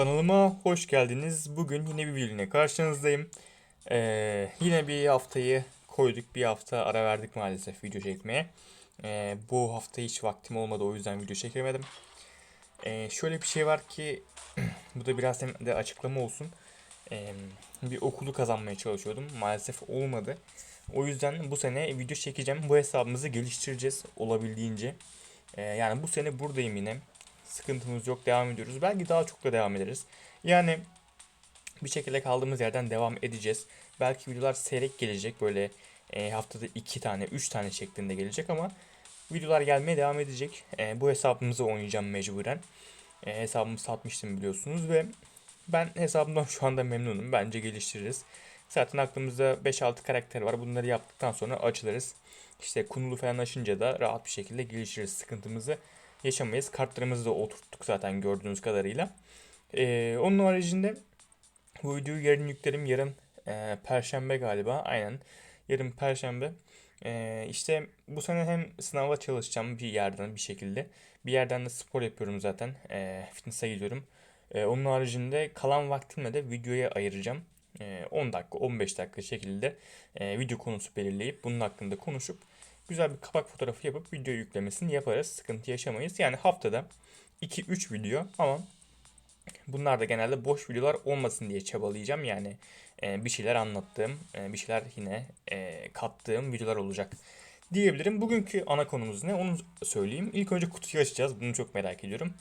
Kanalıma hoş geldiniz. Bugün yine bir videoyla karşınızdayım. Ee, yine bir haftayı koyduk. Bir hafta ara verdik maalesef video çekmeye. Ee, bu hafta hiç vaktim olmadı o yüzden video çekemedim. Ee, şöyle bir şey var ki bu da biraz de açıklama olsun. Ee, bir okulu kazanmaya çalışıyordum. Maalesef olmadı. O yüzden bu sene video çekeceğim. Bu hesabımızı geliştireceğiz olabildiğince. Ee, yani bu sene buradayım yine sıkıntımız yok devam ediyoruz. Belki daha çok da devam ederiz. Yani bir şekilde kaldığımız yerden devam edeceğiz. Belki videolar seyrek gelecek böyle e, haftada 2 tane 3 tane şeklinde gelecek ama videolar gelmeye devam edecek. E, bu hesabımızı oynayacağım mecburen. E, hesabımı satmıştım biliyorsunuz ve ben hesabımdan şu anda memnunum. Bence geliştiririz. Zaten aklımızda 5-6 karakter var. Bunları yaptıktan sonra açılırız. İşte kunulu falan açınca da rahat bir şekilde geliştiririz sıkıntımızı yaşamayız. Kartlarımızı da oturttuk zaten gördüğünüz kadarıyla. Ee, onun haricinde bu videoyu yarın yüklerim. Yarın e, perşembe galiba. Aynen. Yarın perşembe. Ee, işte bu sene hem sınava çalışacağım bir yerden bir şekilde. Bir yerden de spor yapıyorum zaten. Ee, fitness'a gidiyorum. Ee, onun haricinde kalan vaktimle de videoya ayıracağım. Ee, 10 dakika 15 dakika şekilde e, video konusu belirleyip bunun hakkında konuşup güzel bir kapak fotoğrafı yapıp video yüklemesini yaparız. Sıkıntı yaşamayız. Yani haftada 2-3 video ama bunlar da genelde boş videolar olmasın diye çabalayacağım. Yani e, bir şeyler anlattığım, e, bir şeyler yine e, kattığım videolar olacak diyebilirim. Bugünkü ana konumuz ne onu söyleyeyim. İlk önce kutuyu açacağız. Bunu çok merak ediyorum.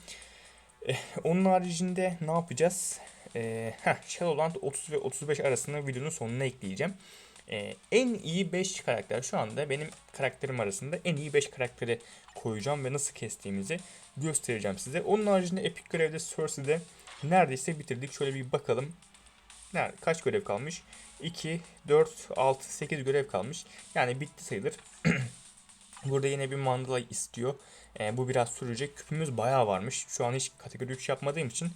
E, onun haricinde ne yapacağız? E, heh, Shadowland 30 ve 35 arasında videonun sonuna ekleyeceğim. Ee, en iyi 5 karakter şu anda benim karakterim arasında en iyi 5 karakteri koyacağım ve nasıl kestiğimizi göstereceğim size. Onun haricinde Epic Görev'de Cersei'de neredeyse bitirdik. Şöyle bir bakalım. Nerede, kaç görev kalmış? 2, 4, 6, 8 görev kalmış. Yani bitti sayılır. Burada yine bir mandala istiyor. Ee, bu biraz sürecek. Küpümüz bayağı varmış. Şu an hiç kategori 3 yapmadığım için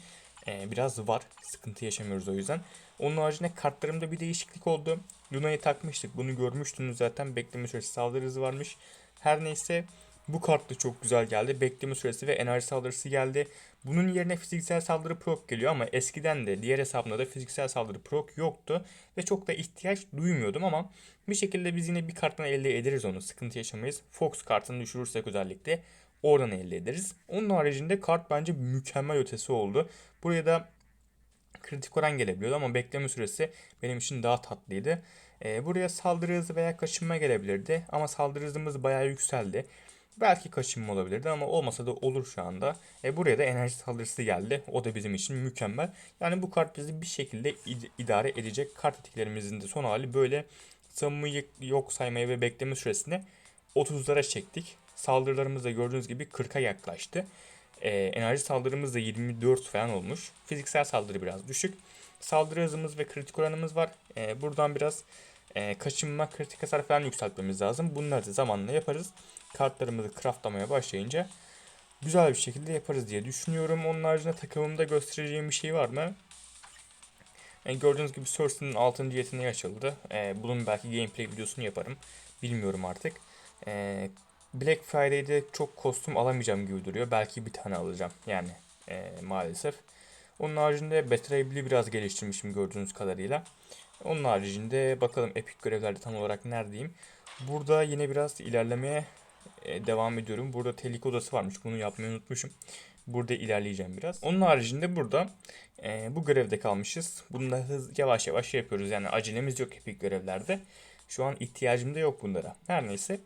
e, biraz var. Sıkıntı yaşamıyoruz o yüzden. Onun haricinde kartlarımda bir değişiklik oldu. Luna'yı takmıştık. Bunu görmüştünüz zaten. Bekleme süresi saldırı hızı varmış. Her neyse bu kart da çok güzel geldi. Bekleme süresi ve enerji saldırısı geldi. Bunun yerine fiziksel saldırı proc geliyor ama eskiden de diğer hesabımda da fiziksel saldırı proc yoktu. Ve çok da ihtiyaç duymuyordum ama bir şekilde biz yine bir karttan elde ederiz onu. Sıkıntı yaşamayız. Fox kartını düşürürsek özellikle oradan elde ederiz. Onun haricinde kart bence mükemmel ötesi oldu. Buraya da kritik oran gelebiliyordu ama bekleme süresi benim için daha tatlıydı. E, buraya saldırı hızı veya kaçınma gelebilirdi ama saldırı hızımız bayağı yükseldi. Belki kaçınma olabilirdi ama olmasa da olur şu anda. E, buraya da enerji saldırısı geldi. O da bizim için mükemmel. Yani bu kart bizi bir şekilde id- idare edecek. Kart etiklerimizin de son hali böyle savunmayı yok saymaya ve bekleme süresini 30'lara çektik. Saldırılarımız da gördüğünüz gibi 40'a yaklaştı. Ee, enerji saldırımız da 24 falan olmuş. Fiziksel saldırı biraz düşük. Saldırı hızımız ve kritik oranımız var. Ee, buradan biraz e, kaçınma, kritik hasar falan yükseltmemiz lazım. Bunları da zamanla yaparız. Kartlarımızı craftlamaya başlayınca güzel bir şekilde yaparız diye düşünüyorum. Onun haricinde takımımda göstereceğim bir şey var mı? Yani gördüğünüz gibi Cersei'nin 6. yeteneği açıldı. Ee, bunun belki gameplay videosunu yaparım. Bilmiyorum artık. Ee, Black Friday'de çok kostüm alamayacağım gibi duruyor. Belki bir tane alacağım yani e, maalesef. Onun haricinde Betrayable'i biraz geliştirmişim gördüğünüz kadarıyla. Onun haricinde bakalım epik görevlerde tam olarak neredeyim. Burada yine biraz ilerlemeye e, devam ediyorum. Burada tehlike odası varmış. Bunu yapmayı unutmuşum. Burada ilerleyeceğim biraz. Onun haricinde burada e, bu görevde kalmışız. Bunu da hız, yavaş yavaş şey yapıyoruz. Yani acelemiz yok epik görevlerde. Şu an ihtiyacım da yok bunlara. Her neyse.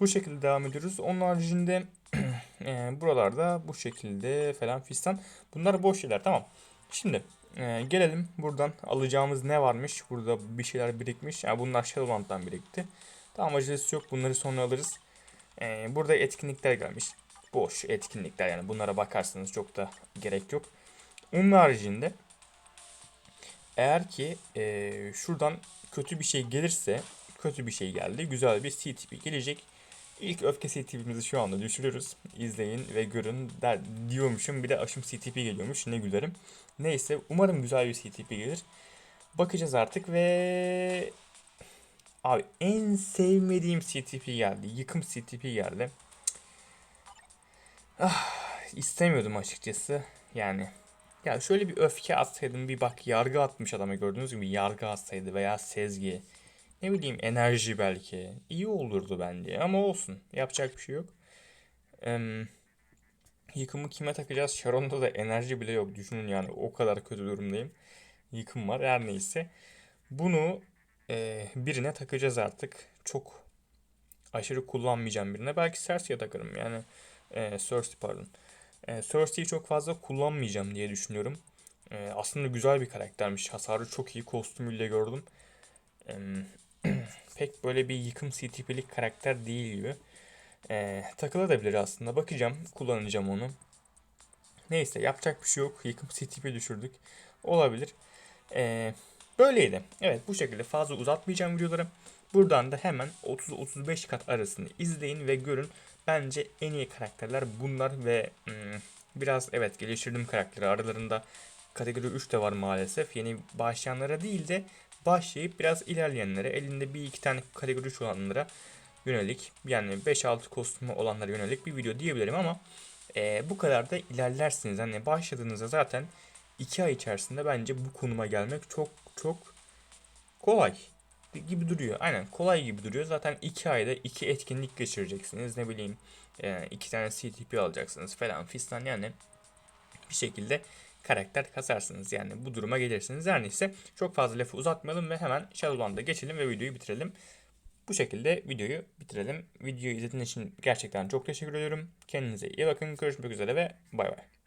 Bu şekilde devam ediyoruz. Onun haricinde e, buralarda bu şekilde falan fistan. Bunlar boş şeyler tamam. Şimdi e, gelelim buradan alacağımız ne varmış. Burada bir şeyler birikmiş. Yani bunlar Shadowland'dan birikti. Tamam acelesi yok. Bunları sonra alırız. E, burada etkinlikler gelmiş. Boş etkinlikler yani bunlara bakarsanız çok da gerek yok. Onun haricinde eğer ki e, şuradan kötü bir şey gelirse kötü bir şey geldi. Güzel bir CTP gelecek. İlk öfke CTP'mizi şu anda düşürüyoruz. İzleyin ve görün der diyormuşum. Bir de aşım CTP geliyormuş. Ne gülerim. Neyse umarım güzel bir CTP gelir. Bakacağız artık ve abi en sevmediğim CTP geldi. Yıkım CTP geldi. Ah, istemiyordum açıkçası. Yani Ya şöyle bir öfke atsaydım bir bak yargı atmış adama gördüğünüz gibi yargı atsaydı veya sezgi. Ne bileyim enerji belki. iyi olurdu bence ama olsun. Yapacak bir şey yok. Em, yıkımı kime takacağız? Sharon'da da enerji bile yok. Düşünün yani o kadar kötü durumdayım. Yıkım var her neyse. Bunu e, birine takacağız artık. Çok aşırı kullanmayacağım birine. Belki Cersei'ye takarım yani. E, Cersei pardon. E, Cersei'yi çok fazla kullanmayacağım diye düşünüyorum. E, aslında güzel bir karaktermiş. Hasarı çok iyi kostümüyle gördüm. pek böyle bir yıkım CTP'lik karakter değil gibi. E, takılabilir aslında. Bakacağım. Kullanacağım onu. Neyse yapacak bir şey yok. Yıkım CTP düşürdük. Olabilir. E, böyleydi. Evet bu şekilde fazla uzatmayacağım videoları. Buradan da hemen 30-35 kat arasını izleyin ve görün. Bence en iyi karakterler bunlar ve hmm, biraz evet geliştirdim karakteri. Aralarında kategori 3 de var maalesef. Yeni başlayanlara değil de başlayıp biraz ilerleyenlere, elinde bir iki tane kategori 3 olanlara yönelik yani 5-6 kostümü olanlara yönelik bir video diyebilirim ama e, bu kadar da ilerlersiniz. Hani başladığınızda zaten 2 ay içerisinde bence bu konuma gelmek çok çok kolay gibi duruyor. Aynen kolay gibi duruyor. Zaten 2 ayda 2 etkinlik geçireceksiniz. Ne bileyim 2 tane CTP alacaksınız falan fistan yani bir şekilde karakter kasarsınız. Yani bu duruma gelirsiniz. Her neyse çok fazla lafı uzatmayalım ve hemen Shadowland'a geçelim ve videoyu bitirelim. Bu şekilde videoyu bitirelim. Videoyu izlediğiniz için gerçekten çok teşekkür ediyorum. Kendinize iyi bakın. Görüşmek üzere ve bay bay.